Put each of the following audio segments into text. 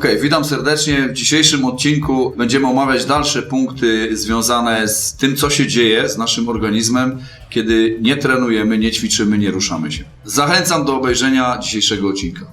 Okej, witam serdecznie. W dzisiejszym odcinku będziemy omawiać dalsze punkty związane z tym, co się dzieje z naszym organizmem, kiedy nie trenujemy, nie ćwiczymy, nie ruszamy się. Zachęcam do obejrzenia dzisiejszego odcinka.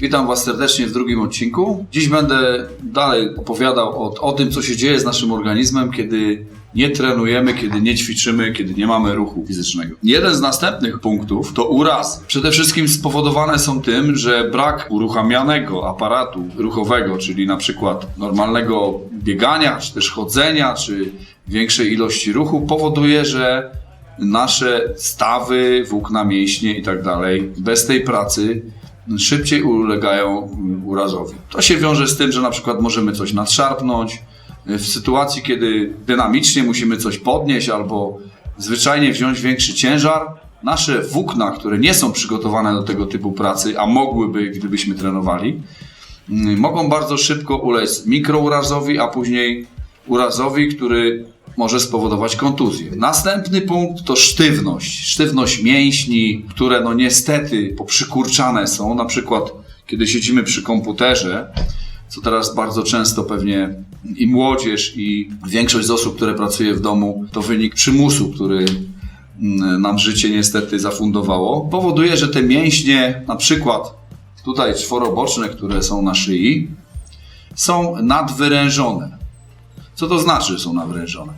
Witam Was serdecznie w drugim odcinku. Dziś będę dalej opowiadał o, o tym, co się dzieje z naszym organizmem, kiedy nie trenujemy, kiedy nie ćwiczymy, kiedy nie mamy ruchu fizycznego. Jeden z następnych punktów to urazy. Przede wszystkim spowodowane są tym, że brak uruchamianego aparatu ruchowego, czyli na przykład normalnego biegania, czy też chodzenia, czy większej ilości ruchu, powoduje, że nasze stawy, włókna mięśnie i tak dalej, bez tej pracy szybciej ulegają urazowi. To się wiąże z tym, że na przykład możemy coś nadszarpnąć. W sytuacji, kiedy dynamicznie musimy coś podnieść albo zwyczajnie wziąć większy ciężar, nasze włókna, które nie są przygotowane do tego typu pracy, a mogłyby, gdybyśmy trenowali, mm, mogą bardzo szybko ulec mikrourazowi, a później urazowi, który może spowodować kontuzję. Następny punkt to sztywność. Sztywność mięśni, które no niestety poprzykurczane są, na przykład kiedy siedzimy przy komputerze, co teraz bardzo często pewnie i młodzież, i większość z osób, które pracuje w domu, to wynik przymusu, który mm, nam życie niestety zafundowało, powoduje, że te mięśnie, na przykład tutaj czworoboczne, które są na szyi, są nadwyrężone. Co to znaczy, że są nawrężone?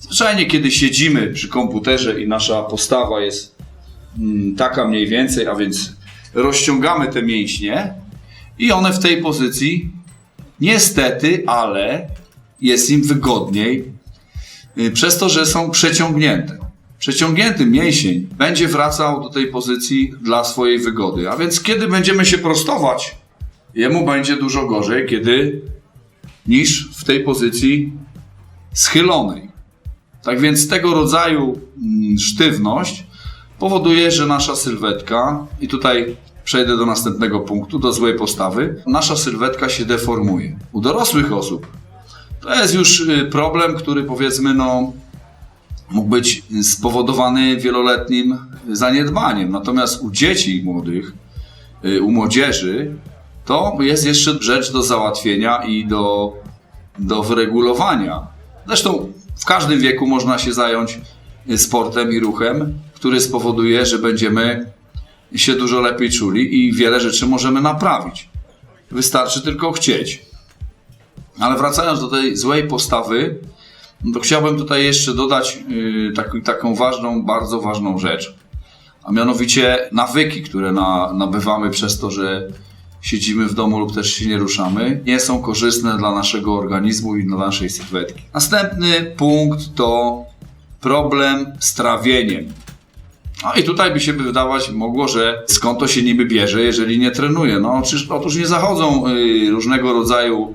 Zwyczajnie, kiedy siedzimy przy komputerze i nasza postawa jest mm, taka mniej więcej, a więc rozciągamy te mięśnie i one w tej pozycji, niestety, ale jest im wygodniej, y, przez to, że są przeciągnięte. Przeciągnięty mięsień będzie wracał do tej pozycji dla swojej wygody. A więc kiedy będziemy się prostować, jemu będzie dużo gorzej, kiedy niż w tej pozycji schylonej. Tak więc tego rodzaju mm, sztywność powoduje, że nasza sylwetka, i tutaj przejdę do następnego punktu, do złej postawy, nasza sylwetka się deformuje. U dorosłych osób to jest już y, problem, który powiedzmy, no, mógł być spowodowany wieloletnim zaniedbaniem. Natomiast u dzieci młodych, y, u młodzieży, to jest jeszcze rzecz do załatwienia i do, do wyregulowania. Zresztą w każdym wieku można się zająć sportem i ruchem, który spowoduje, że będziemy się dużo lepiej czuli i wiele rzeczy możemy naprawić. Wystarczy tylko chcieć. Ale wracając do tej złej postawy, to chciałbym tutaj jeszcze dodać yy, tak, taką ważną, bardzo ważną rzecz. A mianowicie nawyki, które na, nabywamy przez to, że siedzimy w domu lub też się nie ruszamy, nie są korzystne dla naszego organizmu i dla naszej sylwetki. Następny punkt to problem z trawieniem. No i tutaj by się by wydawać mogło, że skąd to się niby bierze, jeżeli nie trenuje. No otóż, otóż nie zachodzą y, różnego rodzaju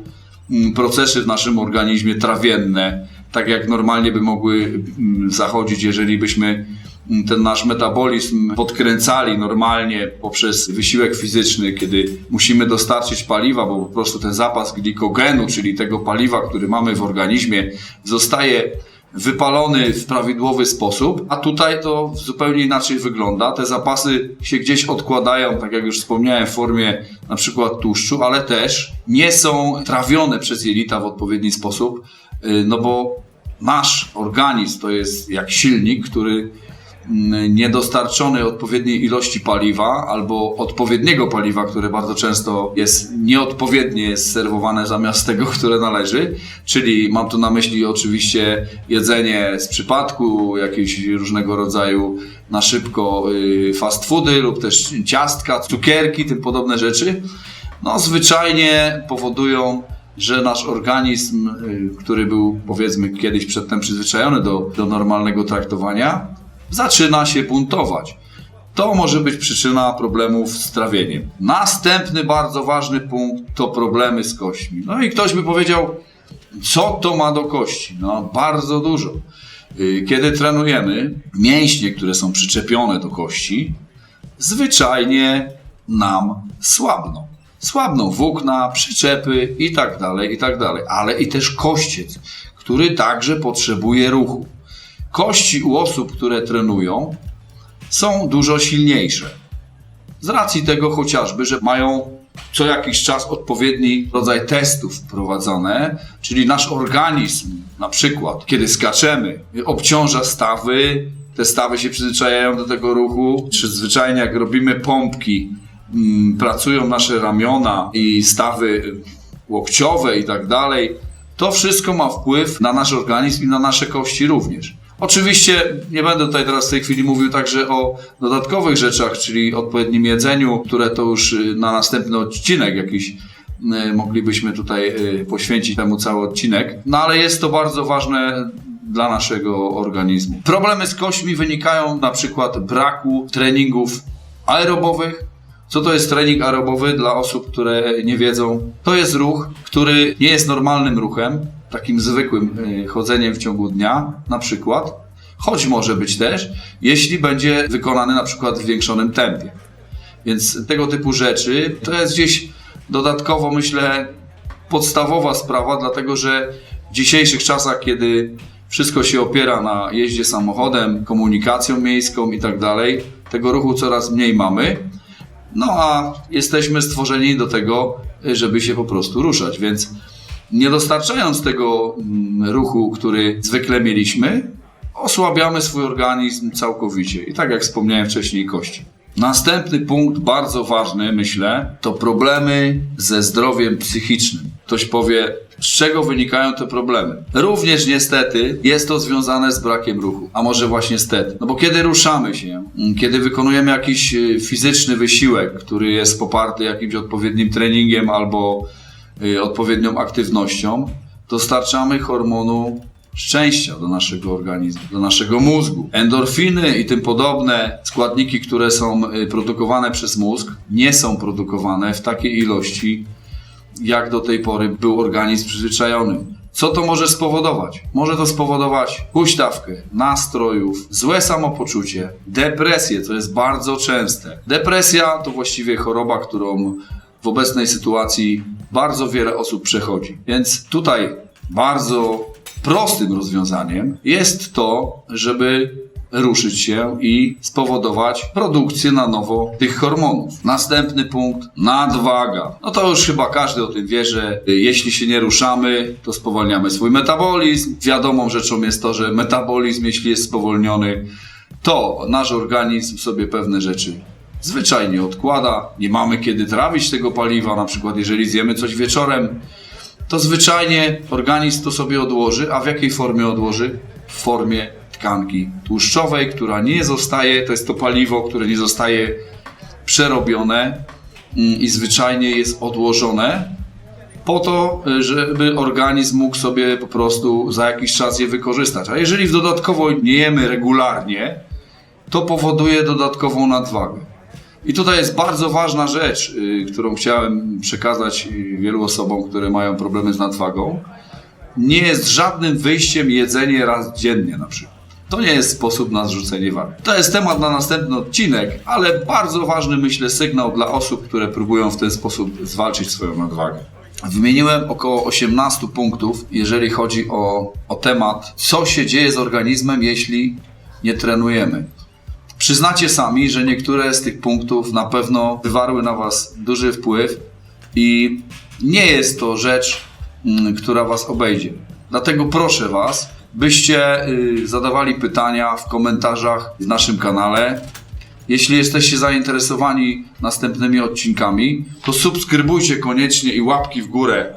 mm, procesy w naszym organizmie trawienne, tak jak normalnie by mogły mm, zachodzić, jeżeli byśmy mm, ten nasz metabolizm podkręcali normalnie poprzez wysiłek fizyczny, kiedy musimy dostarczyć paliwa, bo po prostu ten zapas glikogenu, czyli tego paliwa, który mamy w organizmie, zostaje wypalony w prawidłowy sposób, a tutaj to zupełnie inaczej wygląda. Te zapasy się gdzieś odkładają, tak jak już wspomniałem, w formie na przykład tłuszczu, ale też nie są trawione przez jelita w odpowiedni sposób, y, no bo nasz organizm to jest jak silnik, który niedostarczony odpowiedniej ilości paliwa albo odpowiedniego paliwa, które bardzo często jest nieodpowiednie jest serwowane zamiast tego, które należy, czyli mam tu na myśli oczywiście jedzenie z przypadku, jakieś różnego rodzaju na szybko y, fast foody lub też ciastka, cukierki, tym podobne rzeczy, no zwyczajnie powodują że nasz organizm, y, który był powiedzmy kiedyś przedtem przyzwyczajony do, do normalnego traktowania, zaczyna się buntować. To może być przyczyna problemów z trawieniem. Następny bardzo ważny punkt to problemy z kośćmi. No i ktoś by powiedział, co to ma do kości? No, bardzo dużo. Y, Kiedy trenujemy, mięśnie, które są przyczepione do kości, zwyczajnie nam słabną. Słabną włókna, przyczepy i tak dalej, i tak dalej. Ale i też kościec, który także potrzebuje ruchu. Kości u osób, które trenują, są dużo silniejsze. Z racji tego chociażby, że mają co jakiś czas odpowiedni rodzaj testów prowadzone, czyli nasz organizm, na przykład, kiedy skaczemy, obciąża stawy, te stawy się przyzwyczajają do tego ruchu, czy zwyczajnie jak robimy pompki, mm, pracują nasze ramiona i stawy łokciowe i tak dalej, to wszystko ma wpływ na nasz organizm i na nasze kości również. Oczywiście nie będę tutaj teraz w tej chwili mówił także o dodatkowych rzeczach, czyli odpowiednim jedzeniu, które to już y, na następny odcinek jakiś y, moglibyśmy tutaj y, poświęcić temu cały odcinek. No ale jest to bardzo ważne dla naszego organizmu. Problemy z kośćmi wynikają na przykład braku treningów aerobowych, co to jest trening aerobowy dla osób, które nie wiedzą? To jest ruch, który nie jest normalnym ruchem, takim zwykłym y, chodzeniem w ciągu dnia, na przykład, choć może być też, jeśli będzie wykonany na przykład w zwiększonym tempie. Więc tego typu rzeczy to jest gdzieś dodatkowo, myślę, podstawowa sprawa, dlatego że w dzisiejszych czasach, kiedy wszystko się opiera na jeździe samochodem, komunikacją miejską i tak dalej, tego ruchu coraz mniej mamy. No a jesteśmy stworzeni do tego, żeby się po prostu ruszać, więc nie dostarczając tego mm, ruchu, który zwykle mieliśmy, osłabiamy swój organizm całkowicie. I tak jak wspomniałem wcześniej, kości. Następny punkt, bardzo ważny, myślę, to problemy ze zdrowiem psychicznym. Ktoś powie, z czego wynikają te problemy? Również niestety jest to związane z brakiem ruchu. A może właśnie stety. No bo kiedy ruszamy się, mm, kiedy wykonujemy jakiś y, fizyczny wysiłek, który jest poparty jakimś odpowiednim treningiem albo odpowiednią aktywnością, dostarczamy hormonu szczęścia do naszego organizmu, do naszego mózgu. Endorfiny i tym podobne składniki, które są y, produkowane przez mózg, nie są produkowane w takiej ilości, jak do tej pory był organizm przyzwyczajony. Co to może spowodować? Może to spowodować huśtawkę, nastrojów, złe samopoczucie, depresję, co jest bardzo częste. Depresja to właściwie choroba, którą w obecnej sytuacji bardzo wiele osób przechodzi. Więc tutaj bardzo prostym rozwiązaniem jest to, żeby ruszyć się i spowodować produkcję na nowo tych hormonów. Następny punkt, nadwaga. No to już chyba każdy o tym wie, że jeśli się nie ruszamy, to spowalniamy swój metabolizm. Wiadomą rzeczą jest to, że metabolizm, jeśli jest spowolniony, to nasz organizm sobie pewne rzeczy zwyczajnie odkłada. Nie mamy kiedy trawić tego paliwa, na przykład jeżeli zjemy coś wieczorem, to zwyczajnie organizm to sobie odłoży, a w jakiej formie odłoży? W formie tkanki tłuszczowej, która nie zostaje, to jest to paliwo, które nie zostaje przerobione mm, i zwyczajnie jest odłożone po to, żeby organizm mógł sobie po prostu za jakiś czas je wykorzystać. A jeżeli dodatkowo nie jemy regularnie, to powoduje dodatkową nadwagę. I tutaj jest bardzo ważna rzecz, y, którą chciałem przekazać y, wielu osobom, które mają problemy z nadwagą. Nie jest żadnym wyjściem jedzenie raz dziennie na przykład. To nie jest sposób na zrzucenie wagi. To jest temat na następny odcinek, ale bardzo ważny, myślę, sygnał dla osób, które próbują w ten sposób zwalczyć swoją nadwagę. Wymieniłem około 18 punktów, jeżeli chodzi o, o temat, co się dzieje z organizmem, jeśli nie trenujemy. Przyznacie sami, że niektóre z tych punktów na pewno wywarły na Was duży wpływ i nie jest to rzecz, mm, która Was obejdzie. Dlatego proszę Was, byście y, zadawali pytania w komentarzach w naszym kanale. Jeśli jesteście zainteresowani następnymi odcinkami, to subskrybujcie koniecznie i łapki w górę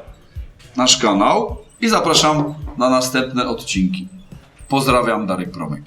nasz kanał i zapraszam na następne odcinki. Pozdrawiam, Darek Promek.